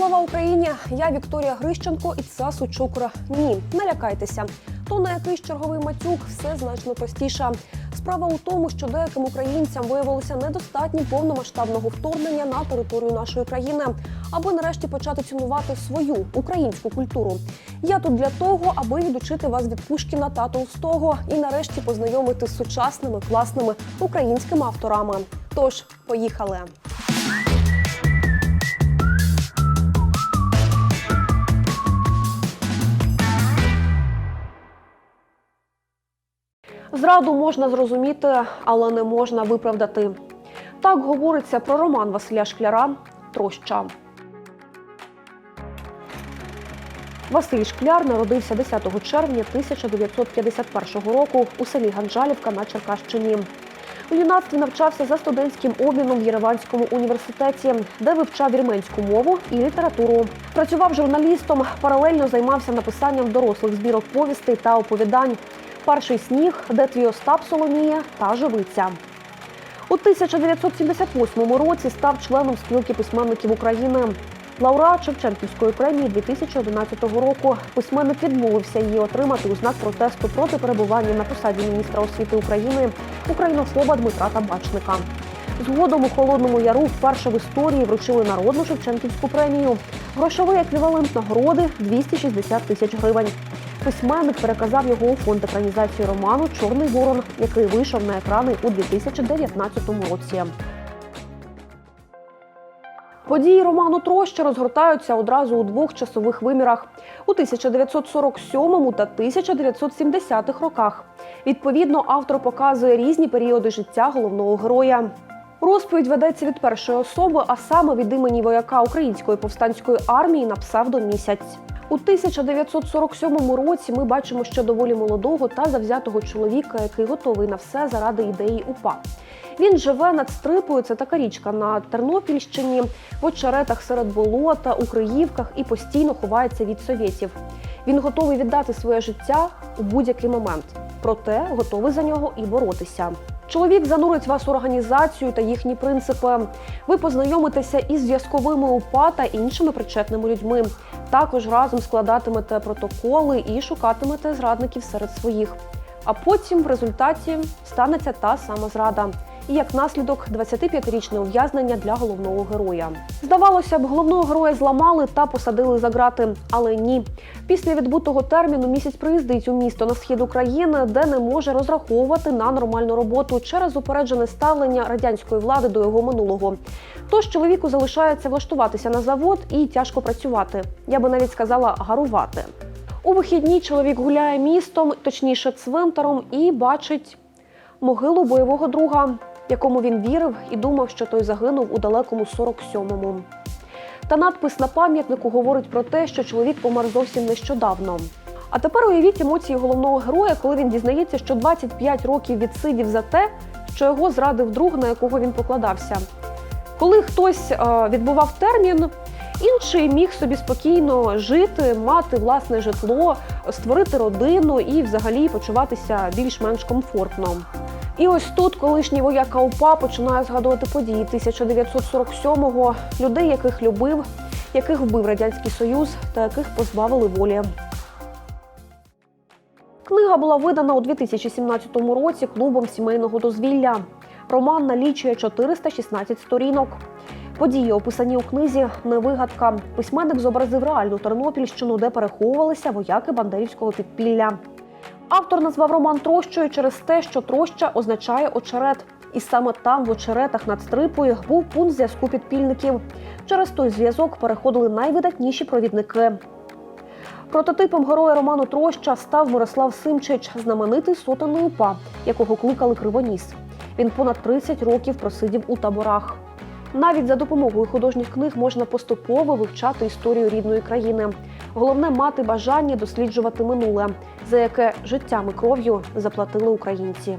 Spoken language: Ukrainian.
Слава Україні! Я Вікторія Грищенко і це Сучукра. Ні, не лякайтеся. То на якийсь черговий матюк все значно простіше. Справа у тому, що деяким українцям виявилося недостатньо повномасштабного вторгнення на територію нашої країни, аби нарешті почати цінувати свою українську культуру. Я тут для того, аби відучити вас від Пушкіна та Толстого і нарешті познайомити з сучасними класними українськими авторами. Тож, поїхали! Зраду можна зрозуміти, але не можна виправдати. Так говориться про роман Василя Шкляра Троща. Василь Шкляр народився 10 червня 1951 року у селі Ганжалівка на Черкащині. У юнацтві навчався за студентським обміном в Єреванському університеті, де вивчав вірменську мову і літературу. Працював журналістом, паралельно займався написанням дорослих збірок повістей та оповідань. Перший сніг, де твій Остап Соломія та Живиця. У 1978 році став членом спілки письменників України. Лауреат Шевченківської премії 2011 року. Письменник відмовився її отримати у знак протесту проти перебування на посаді міністра освіти України українофоба Дмитра Табачника. Згодом у Холодному Яру вперше в історії вручили народну Шевченківську премію. Грошовий еквівалент нагороди 260 тисяч гривень. Письменник переказав його у фонд екранізації роману Чорний ворон, який вийшов на екрани у 2019 році. Події роману Троща розгортаються одразу у двох часових вимірах у 1947 та 1970 роках. Відповідно, автор показує різні періоди життя головного героя. Розповідь ведеться від першої особи, а саме від імені вояка української повстанської армії на псевдомісяць. У 1947 році ми бачимо ще доволі молодого та завзятого чоловіка, який готовий на все заради ідеї УПА. Він живе над Стрипою, це така річка на Тернопільщині, в очеретах серед болота, у Криївках і постійно ховається від совєтів. Він готовий віддати своє життя у будь-який момент, проте готовий за нього і боротися. Чоловік занурить вас у організацію та їхні принципи. Ви познайомитеся із зв'язковими УПА та іншими причетними людьми. Також разом складатимете протоколи і шукатимете зрадників серед своїх. А потім в результаті станеться та сама зрада. І як наслідок 25-річне ув'язнення для головного героя. Здавалося б, головного героя зламали та посадили за ґрати, але ні. Після відбутого терміну місяць приїздить у місто на схід України, де не може розраховувати на нормальну роботу через упереджене ставлення радянської влади до його минулого. Тож чоловіку залишається влаштуватися на завод і тяжко працювати. Я би навіть сказала гарувати. У вихідні чоловік гуляє містом, точніше цвинтаром, і бачить могилу бойового друга, якому він вірив і думав, що той загинув у далекому 47-му. Та надпис на пам'ятнику говорить про те, що чоловік помер зовсім нещодавно. А тепер уявіть емоції головного героя, коли він дізнається, що 25 років відсидів за те, що його зрадив друг, на якого він покладався. Коли хтось е, відбував термін, інший міг собі спокійно жити, мати власне житло, створити родину і взагалі почуватися більш-менш комфортно. І ось тут колишній вояка УПА починає згадувати події 1947-го, людей, яких любив, яких вбив радянський союз та яких позбавили волі. Книга була видана у 2017 році клубом сімейного дозвілля. Роман налічує 416 сторінок. Події, описані у книзі, не вигадка. Письменник зобразив реальну Тернопільщину, де переховувалися вояки бандерівського підпілля. Автор назвав роман трощою через те, що троща означає очерет. І саме там, в очеретах над стрипою, був пункт зв'язку підпільників. Через той зв'язок переходили найвидатніші провідники. Прототипом героя роману Троща став Мирослав Симчич, знаменитий сотенний УПА, якого кликали Кривоніс. Він понад 30 років просидів у таборах. Навіть за допомогою художніх книг можна поступово вивчати історію рідної країни. Головне мати бажання досліджувати минуле, за яке життям і кров'ю заплатили українці.